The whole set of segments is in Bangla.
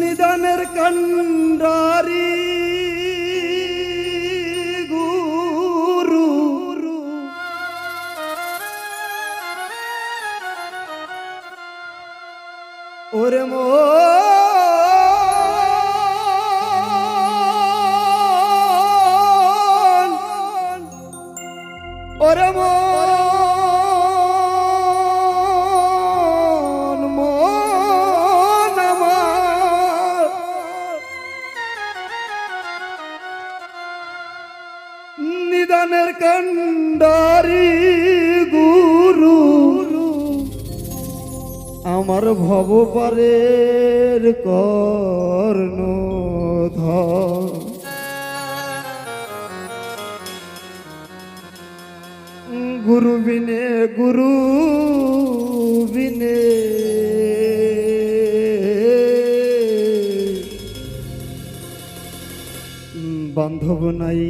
নিদানের কন্ডারি গুরু। ওরে মো। ওরে নিদানের কন্ডারি গুরু। আমার ভবপারের কর্ণ ধর গুরু বিনে গুরু বিনে। বান্ধব নাই।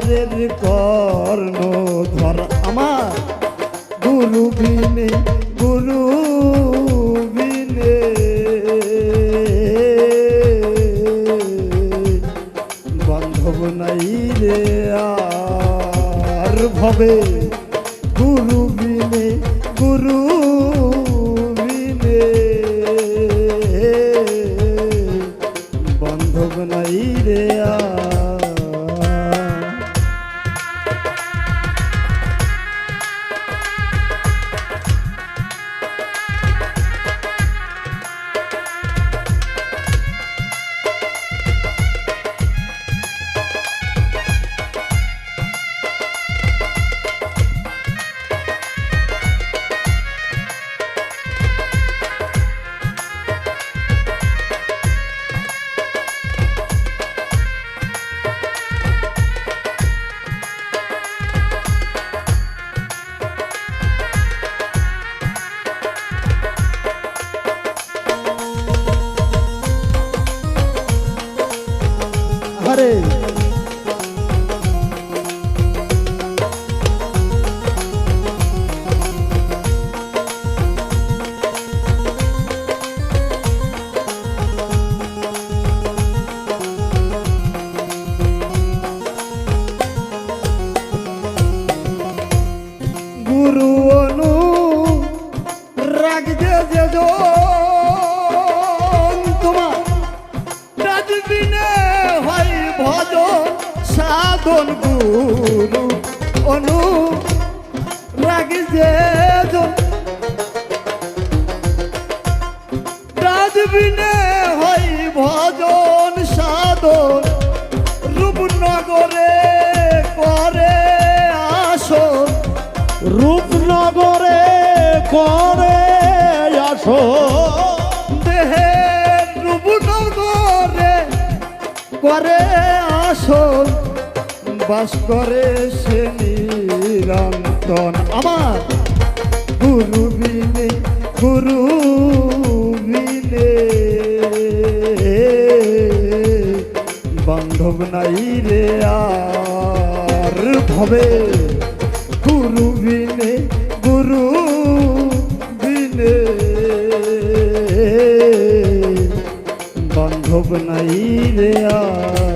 ভবপারের কর্ণ ধর আমার। গুরু বিনে গুরু বিনে বান্ধব নাই রে আর ভবে। গুরু বিনে গুরু বিনে বান্ধব নাই রে আর সাধন গুরু অনু রাগছে জন রাজবিনে হয় ভজন সাধন রূপনগরে করে আসন রূপনগরে করে আসো দেহে রূপনগরে করে আসন বাস করে সে নিরন্তন আমার গুরু বিনে গুরু বিনে বান্ধব নাই রে আর ভবে। গুরু বিনে গুরু বিনে বান্ধব নাই রে আর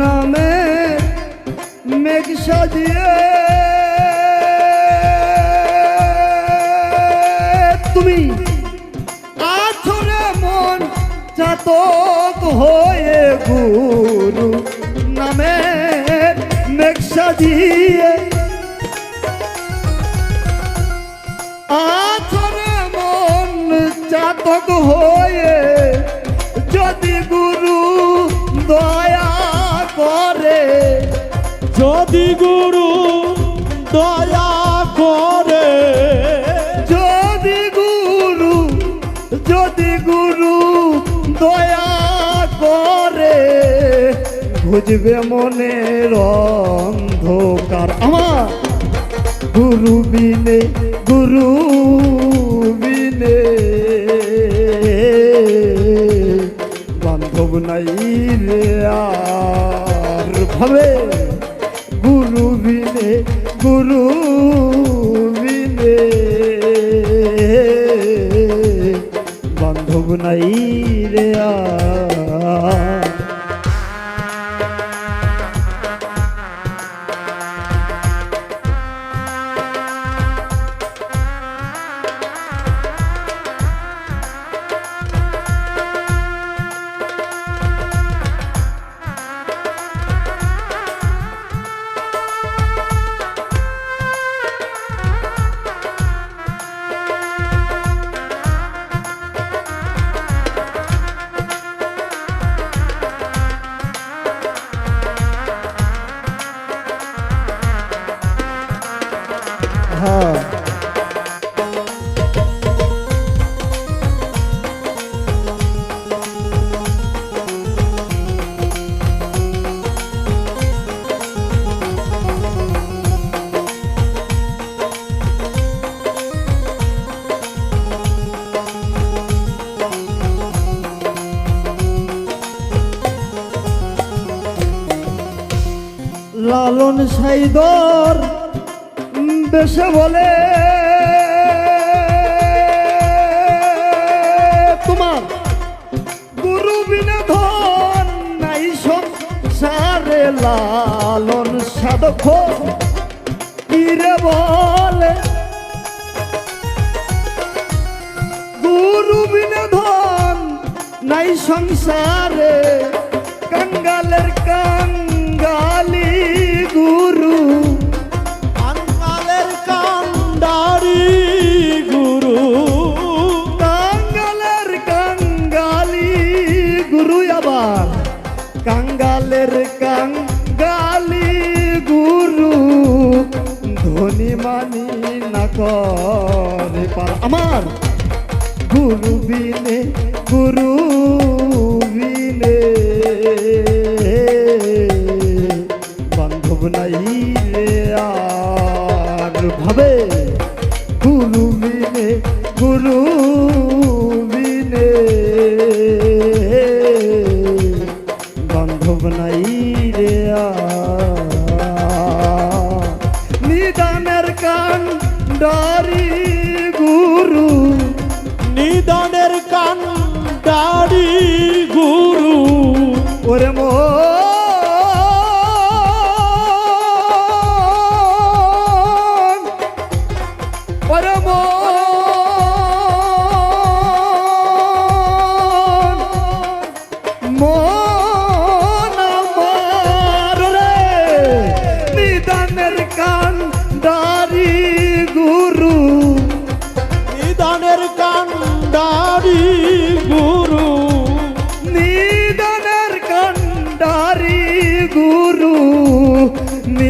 নামে মেঘ সাজিয়ে। তুমি আছরে মন চাতক হয়ে গুরু নামে মেঘ সাজিয়ে। আছরে মন চাতক হয়ে যদি গুরু দয়া গুরু দয়া করে। যদি গুরু যদি গুরু দয়া করে বুঝবে মনের অন্ধকার। আমার গুরু বিনে গুরু বিনে বান্ধব নাই রে আর ভাবে। গুরু লালন সাইদর দেশে বলে, তোমার গুরু বিনা ধন নাই সংসারে লালন সাধক কিরে বলে? গুরু বিনা নাই সংসারে, কাঙ্গালের কাঙ্গালি গুরু। আঙ্কালের কান্ডারি গুরু। কাঙ্গালের কাঙ্গালি গুরু আবার। কাঙ্গালের কাঙ্গালি গুরু। ধনী মানি না করে আমার গুরু বিনে গুরু ডারি গুরু নিদানের কান্ডারি গুরু। ওরে মো। ওরে মন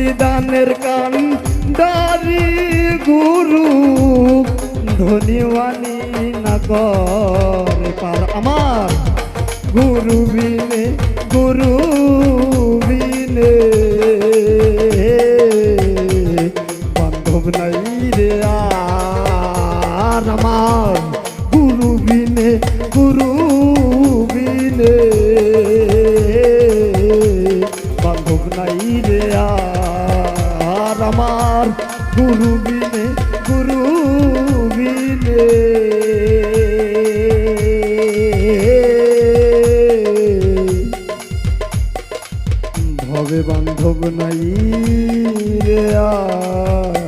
নিদানের দারি গুরু ধনিওয়ানি নাগর পার আমার। গুরু বিনে গুরু আমার গুরু বিনে গুরু বিনে বান্ধব নাই রে আর।